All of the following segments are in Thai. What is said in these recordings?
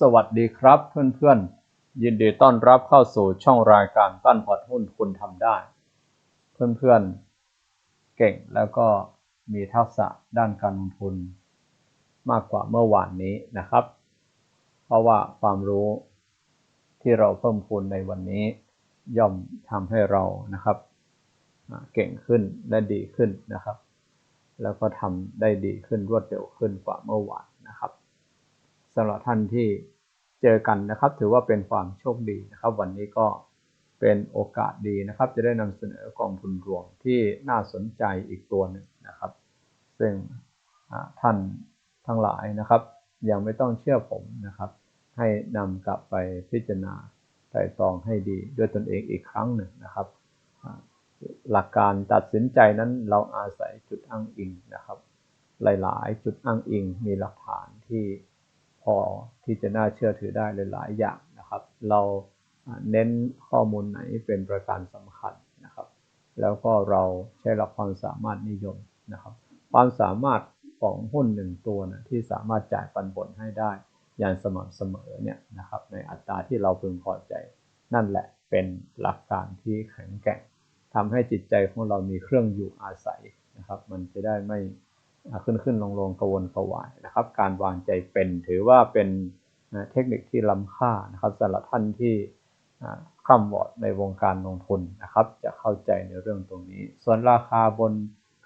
สวัสดีครับเพื่อนๆ ยินดีต้อนรับเข้าสู่ช่องรายการปั้นพอร์ตหุ้นคุณทำได้ เพื่อนๆ เก่งแล้วก็มีทักษะด้านการลงทุน มากกว่าเมื่อวานนี้นะครับ เพราะว่าความรู้ที่เราเพิ่มพูนในวันนี้ ย่อมทำให้เรานะครับเก่งขึ้นและดีขึ้นนะครับ แล้วก็ทำได้ดีขึ้นรวดเร็วขึ้นกว่าเมื่อวานนะครับ สำหรับท่านที่เจอกันนะครับ ถือว่าเป็นความโชคดีนะครับ วันนี้ก็เป็นโอกาสดีนะครับ จะได้นำเสนอกองทุนรวมที่น่าสนใจอีกตัวหนึ่งนะครับ ซึ่งท่านทั้งหลายนะครับ ยังไม่ต้องเชื่อผมนะครับ ให้นำกลับไปพิจารณาไตรตรองให้ดีด้วยตนเองอีกครั้งหนึ่งนะครับหลักการตัดสินใจนั้นเราอาศัยจุดอ้างอิงนะครับ หลาย ๆ จุดอ้างอิงมีหลักฐานที่ อที่จะน่าเชื่อถือได้หลายๆอย่างนะครับ เราเน้นข้อมูลไหนเป็นประการสำคัญนะครับ แล้วก็เราใช้หลักความสามารถนิยมนะครับ ความสามารถของหุ้นหนึ่งตัวนะที่สามารถจ่ายปันผลให้ได้อย่างสม่ำเสมอเนี่ยนะครับ ในอัตราที่เราพึงพอใจ นั่นแหละเป็นหลักการที่แข็งแกร่งทำให้จิตใจของเรามีเครื่องอยู่อาศัยนะครับ มันจะได้ไม่ ขึ้นขึ้นลงลงกระวนกระวายนะครับ การวางใจเป็นถือว่าเป็นเทคนิคที่ล้ำค่านะครับสำหรับท่านที่อ่าคร่ำวอดในวงการลงทุนนะครับ จะเข้าใจในเรื่องตรงนี้ ส่วนราคาบน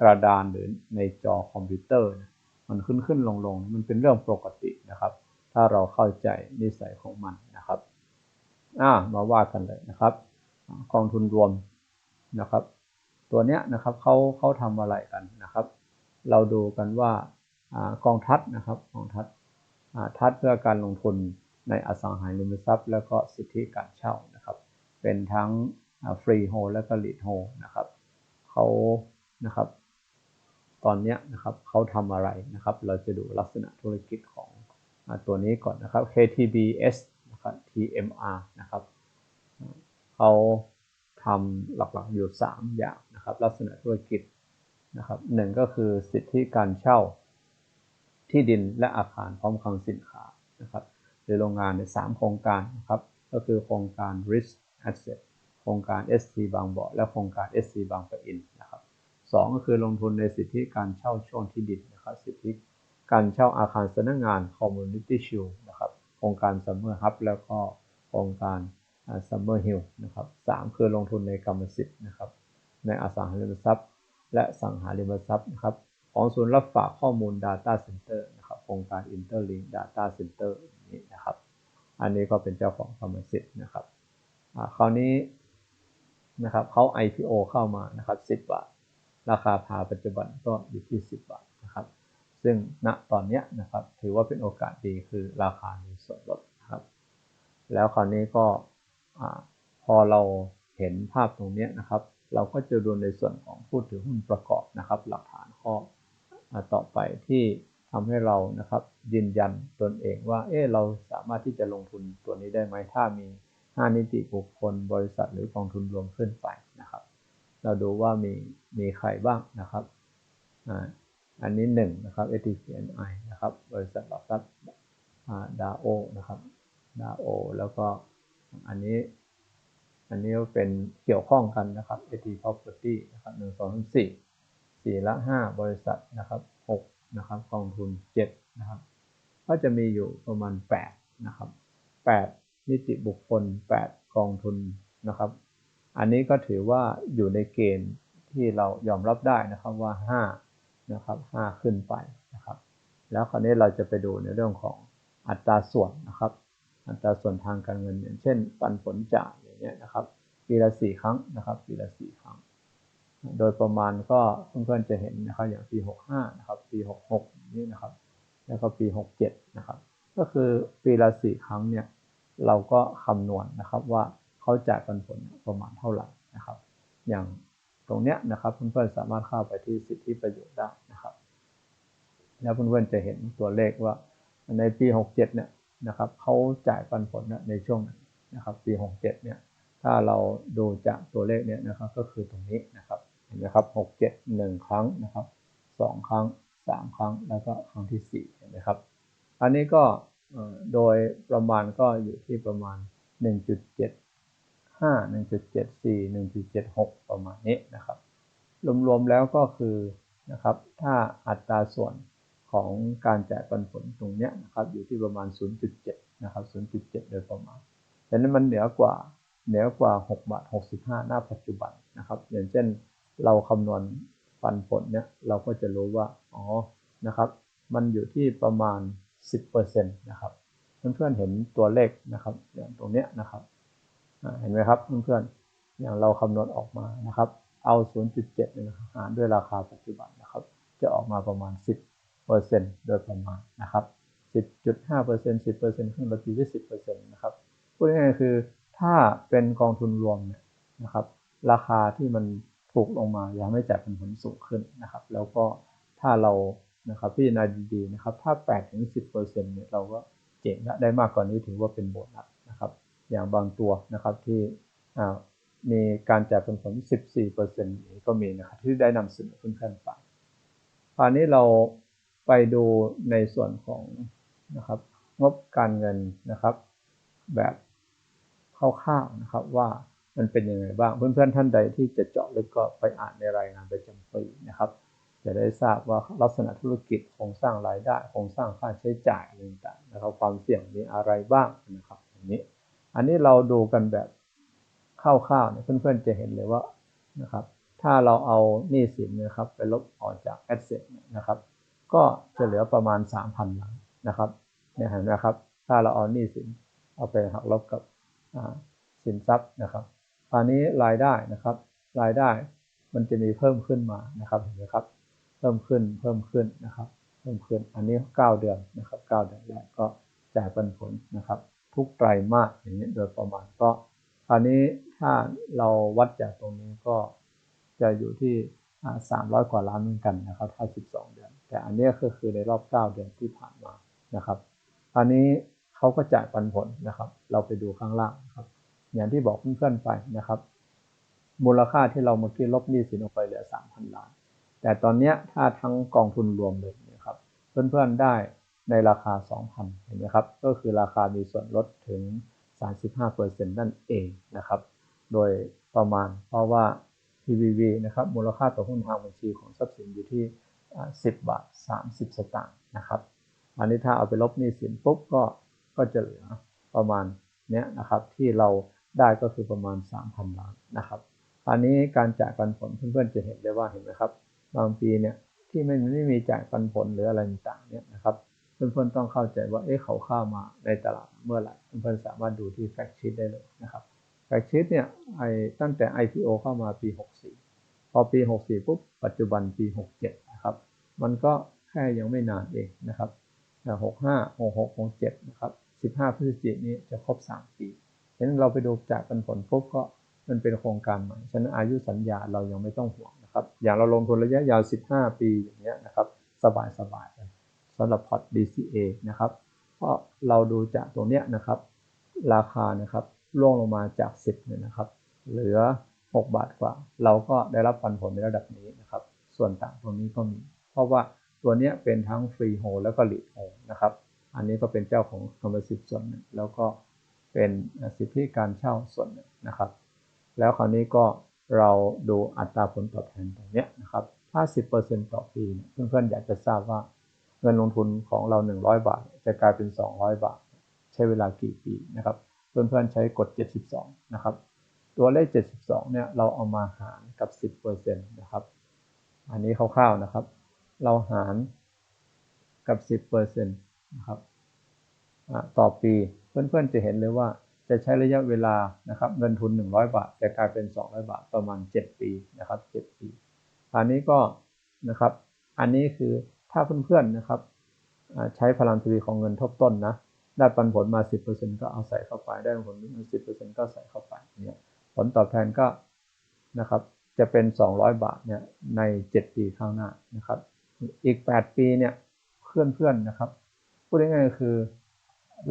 กระดานหรือในจอคอมพิวเตอร์ มันขึ้นขึ้นลงลงมันเป็นเรื่องปกตินะครับ ถ้าเราเข้าใจนิสัยของมันนะครับอ่ามาว่ากันเลยนะครับ กองทุนรวมนะครับ ตัวเนี้ยนะครับเขาเขาทำอะไรกันนะครับ เราดูกันว่ากองทัพนะครับกองทัพทัพเพื่อการลงทุนในอสังหาริมทรัพย์ แล้วก็สิทธิการเช่านะครับ เป็นทั้งฟรีโฮและก็ลีดโฮนะครับเขานะครับ ตอนนี้นะครับเขาทำอะไรนะครับ เราจะดูลักษณะธุรกิจของอตัวนี้ก่อนนะครับ KTBS นะครับ TMR นะครับเขาทำหลักๆอยู่ 3 อย่างนะครับ ลักษณะธุรกิจ นะครับหนึ่งก็คือสิทธิการเช่าที่ดินและอาคารพร้อมคลังสินค้านะครับหรือโรงงานในสามโครงการนะครับก็คือโครงการ Rich Asset โครงการ SC บางบ่อและโครงการ SC บางปะอินนะครับสองก็คือลงทุนในสิทธิการเช่าช่วงที่ดินนะครับสิทธิการเช่าอาคารสำนักงาน Community Shield นะครับโครงการ Summer Hub แล้วก็โครงการ Summer Hill นะครับสามคือลงทุนในกรรมสิทธิ์นะครับในอสังหาริมทรัพย์ และสังหาริมทรัพย์นะครับของศูนย์รับฝากข้อมูล Data Center นะครับโครงการ Interlink Data Center นี้นะครับ อันนี้ก็เป็นเจ้าของกรรมสิทธิ์นะครับคราวนี้นะครับเขา IPO เข้ามานะครับ 10 บาท ราคาพาปัจจุบันก็อยู่ที่ 10 บาทนะครับ ซึ่งณตอนนี้นะครับถือว่าเป็นโอกาสดีคือราคามีส่วนลดนะครับ แล้วคราวนี้ก็อพอเราเห็นภาพตรงนี้นะครับ เราก็จะดูในส่วนของผู้ถือหุ้นประกอบนะครับ หลักฐานข้อต่อไปที่ทำให้เรานะครับยืนยันตนเองว่าเออเราสามารถที่จะลงทุนตัวนี้ได้ไหมถ้ามี 5 นิติบุคคล บริษัทหรือกองทุนรวมขึ้นไปนะครับ เราดูว่ามีมีใครบ้างนะครับอ่าอันนี้หนึ่งนะครับ ATCNI นะครับบริษัทหลักทรัพย์ดาโอนะครับดาโอแล้วก็อันนี้ อันนี้เป็นเกี่ยวข้องกันนะครับ AT Property นะครับหนึ่งสองสี่สี่ละห้าบริษัทนะครับหกนะครับกองทุนเจ็ดนะครับก็จะมีอยู่ประมาณแปดนะครับแปดนิติบุคคลแปดกองทุนนะครับ อันนี้ก็ถือว่าอยู่ในเกณฑ์ที่เรายอมรับได้นะครับว่าห้านะครับห้าขึ้นไปนะครับ แล้วคราวนี้เราจะไปดูในเรื่องของอัตราส่วนนะครับ อัตราส่วนทางการเงินอย่างเช่นปันผลจ่าย เงี้ยนะครับ ปีละสี่ครั้งนะครับ ปีละสี่ครั้ง โดยประมาณก็เพื่อนๆจะเห็นนะครับ อย่างปี65นะครับ ปี66นี่นะครับ แล้วก็ปี67นะครับ ก็คือปีละสี่ครั้งเนี่ยเราก็คำนวณนะครับว่าเขาจ่ายปันผลประมาณเท่าไหร่นะครับ อย่างตรงเนี้ยนะครับเพื่อนๆสามารถเข้าไปที่สิทธิประโยชน์ได้นะครับ แล้วเพื่อนๆจะเห็นตัวเลขว่าในปี 67เนี่ยนะครับเขาจ่ายปันผลในช่วงไหนนะครับ ปี 67เนี่ย ถ้าเราดูจากตัวเลขเนี่ยนะครับ ก็คือตรงนี้นะครับเห็นไหมครับหกเจ็ดหนึ่งครั้งนะครับสองครั้งสามครั้งแล้วก็ครั้งที่สี่เห็นไหมครับ อันนี้ก็โดยประมาณก็อยู่ที่ประมาณ 1.75 1.74 1.76 ประมาณนี้นะครับ รวมๆแล้วก็คือนะครับ ถ้าอัตราส่วนของการจ่ายปันผลตรงเนี้ยนะครับอยู่ที่ประมาณ 0.7 นะครับ 0.7 โดยประมาณแต่นั้นมันเหนือกว่า เหนือกว่า 6 บาท 65 หน้าปัจจุบันนะครับ อย่างเช่นเราคำนวณปันผลเนี่ยเราก็จะรู้ว่า อ๋อ นะครับ มันอยู่ที่ประมาณ 10%นะครับเพื่อนๆเห็นตัวเลขนะครับ อย่างตรงเนี้ยนะครับเห็นไหมครับเพื่อนๆอย่างเราคำนวณออกมานะครับ เอา 0.7เนี่ยนะครับหารด้วยราคาปัจจุบันนะครับ จะออกมาประมาณ 10%โดยประมาณนะครับ 10.5% 10%ขึ้นมาตีด้วย10%นะครับพูดง่ายๆคือ ถ้าเป็นกองทุนรวมเนี่ยนะครับ ราคาที่มันถูกลงมาอย่าไม่จ่ายเป็นผลสูงขึ้นนะครับ แล้วก็ถ้าเรานะครับพิจารณาดีๆนะครับ ถ้า8ถึง10%เนี่ยเราก็เจ๋งละได้มากกว่านี้ถือว่าเป็นโบนัสนะครับ อย่างบางตัวนะครับที่มีการจ่ายเป็นผล 14%นี้ก็มีนะครับที่ได้นำเสนอเพื่อนๆไปคราวนี้เราไปดูในส่วนของนะครับงบการเงินนะครับแบบ คร่าวๆนะครับว่ามันเป็นยังไงบ้างเพื่อนๆท่านใดที่จะเจาะลึกก็ไปอ่านในรายงานประจำปีนะครับ จะได้ทราบว่าลักษณะธุรกิจโครงสร้างรายได้โครงสร้างค่าใช้จ่ายต่างๆนะครับ ความเสี่ยงมีอะไรบ้างนะครับอันนี้ อันนี้เราดูกันแบบคร่าวๆเนี่ยเพื่อนๆจะเห็นเลยว่านะครับ ถ้าเราเอาหนี้สินนะครับ ไปลบออกจากแอสเซทนะครับ ก็จะเหลือประมาณ 3,000ล้านนะครับเนี่ยเห็นไหมครับ ถ้าเราเอาหนี้สินเอาไปหักลบกับ สินทรัพย์นะครับคราวนี้รายได้นะครับ รายได้มันจะมีเพิ่มขึ้นมานะครับเห็นไหมครับ เพิ่มขึ้นเพิ่มขึ้นนะครับ เพิ่มขึ้นอันนี้ 9 เดือนนะครับ9เดือนแรกก็จ่ายปันผลนะครับ ทุกไตรมาสอย่างนี้โดยประมาณก็คราวนี้ถ้าเราวัดจากตรงนี้ก็จะอยู่ที่สามร้อยกว่าล้านเหมือนกันนะครับ ถ้า 12 เดือน แต่อันนี้ก็คือในรอบ 9 เดือนที่ผ่านมานะครับคราวนี้ เขาก็จ่ายปันผลนะครับ เราไปดูข้างล่างนะครับ อย่างที่บอกเพื่อนๆไปนะครับ มูลค่าที่เราเมื่อกี้ลบหนี้สินออกไปเหลือ 3,000 ล้าน แต่ตอนนี้ถ้าทั้งกองทุนรวมเลยนะครับ เพื่อนๆได้ในราคา 2,000 เห็นไหมครับ ก็คือราคามีส่วนลดถึง 35%นั่นเองนะครับ โดยประมาณเพราะว่า PBV นะครับ มูลค่าต่อหุ้นทางบัญชีของทรัพย์สินอยู่ที่ 10 บาท 30 สตางค์นะครับ อันนี้ถ้าเอาไปลบหนี้สินปุ๊บก็ ก็จะเหลือประมาณเนี้ยนะครับที่เราได้ก็คือประมาณ 3,000 ล้านนะครับอันนี้การจ่ายปันผลเพื่อนๆจะเห็นได้ว่าเห็นไหมครับบางปีเนี่ยที่ไม่ไม่มีจ่ายปันผลหรืออะไรต่างเนี่ยนะครับเพื่อนๆต้องเข้าใจว่าเอ๊ะเขาเข้ามาในตลาดเมื่อไหร่เพื่อนๆสามารถดูที่แฟกชีตได้เลยนะครับแฟกชีตเนี่ยไอตั้งแต่ IPO เข้ามาปี 64 พอปี 64ปุ๊บปัจจุบันปี 67นะครับมันก็แค่ยังไม่นานเองนะครับ 65 66 67นะครับ15พฤศจิกายนนี้จะครบ3ปีฉะนั้นเราไปดูจ่ายปันผลปุ๊บก็มันเป็นโครงการใหม่ ฉะนั้นอายุสัญญาเรายังไม่ต้องห่วงนะครับ อย่างเราลงทุนระยะยาว 15 ปีอย่างเงี้ยนะครับ สบายสบายสำหรับพอร์ต DCA นะครับ เพราะเราดูจากตรงเนี้ยนะครับ ราคานะครับร่วงลงมาจาก 10เนี่ยนะครับ เหลือ 6 บาทกว่า เราก็ได้รับปันผลในระดับนี้นะครับ ส่วนต่างตรงนี้ก็มี เพราะว่า ตัวนี้เป็นทั้งฟรีโฮแล้วก็ลีดโฮนะครับ อันนี้ก็เป็นเจ้าของกรรมสิทธิ์ส่วนหนึ่งแล้วก็เป็นสิทธิการเช่าส่วนหนึ่งนะครับ แล้วคราวนี้ก็เราดูอัตราผลตอบแทนตรงนี้นะครับ ถ้า 10%ต่อปีเนี่ยเพื่อนๆอยากจะทราบว่าเงินลงทุนของเรา 100 บาท จะกลายเป็น 200 บาท ใช้เวลากี่ปีนะครับ เพื่อนๆใช้กฎ 72 นะครับ ตัวเลข 72 เนี่ยเราเอามาหารกับ 10%นะครับ อันนี้คร่าวๆนะครับ เราหารกับ 10%นะครับต่อปีเพื่อนๆจะเห็นเลยว่าจะใช้ระยะเวลานะครับเงินทุน 100 บาท จะกลายเป็น 200 บาทประมาณ 7 ปีนะครับ7ปีอันนี้ก็นะครับอันนี้คือถ้าเพื่อนๆนะครับใช้พลังทวีของเงินทบต้นนะได้ปันผลมา 10%ก็เอาใส่เข้าไปได้ผลมา10%ก็ใส่เข้าไปเนี่ยผลตอบแทนก็นะครับจะเป็น 200 บาทเนี่ยใน 7 ปีข้างหน้านะครับ อีก 8 ปีเนี่ยเพื่อนๆนะครับพูดง่ายๆคือ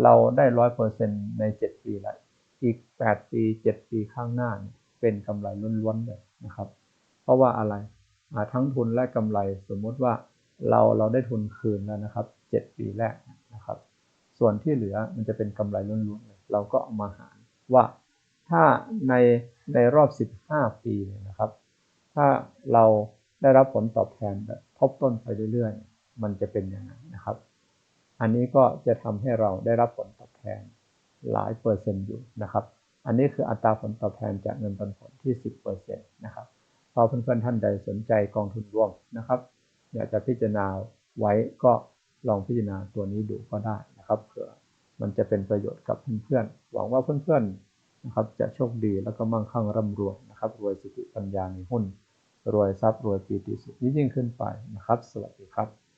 เราได้ร้อยเปอร์เซ็นในเจ็ดปีแล้วอีกแปดปีเจ็ดปีข้างหน้าเป็นกำไรล้วนๆเลยนะครับ เพราะว่าอะไรทั้งทุนและกำไรสมมติว่าเราเราได้ทุนคืนแล้วนะครับเจ็ดปีแรกนะครับ ส่วนที่เหลือมันจะเป็นกำไรล้วนๆเลยเราก็เอามาหารว่าถ้าในในรอบ 15 ปีเนี่ยนะครับ ถ้าเราได้รับผลตอบแทนแบบ ทบต้นไปเรื่อยๆ มันจะเป็นยังไงนะครับ อันนี้ก็จะทำให้เราได้รับผลตอบแทนหลายเปอร์เซ็นต์อยู่นะครับ อันนี้คืออัตราผลตอบแทนจากเงินปันผลที่ 10%นะครับพอเพื่อนๆท่านใดสนใจกองทุนรวมนะครับอยากจะพิจารณาไว้ก็ลองพิจารณาตัวนี้ดูก็ได้นะครับเผื่อมันจะเป็นประโยชน์กับเพื่อนๆหวังว่าเพื่อนๆนะครับจะโชคดีแล้วก็มั่งคั่งร่ำรวยนะครับรวยสติปัญญาในหุ้น รวยทรัพย์รวยปีติสุขยิ่งขึ้นไปนะครับ สวัสดีครับ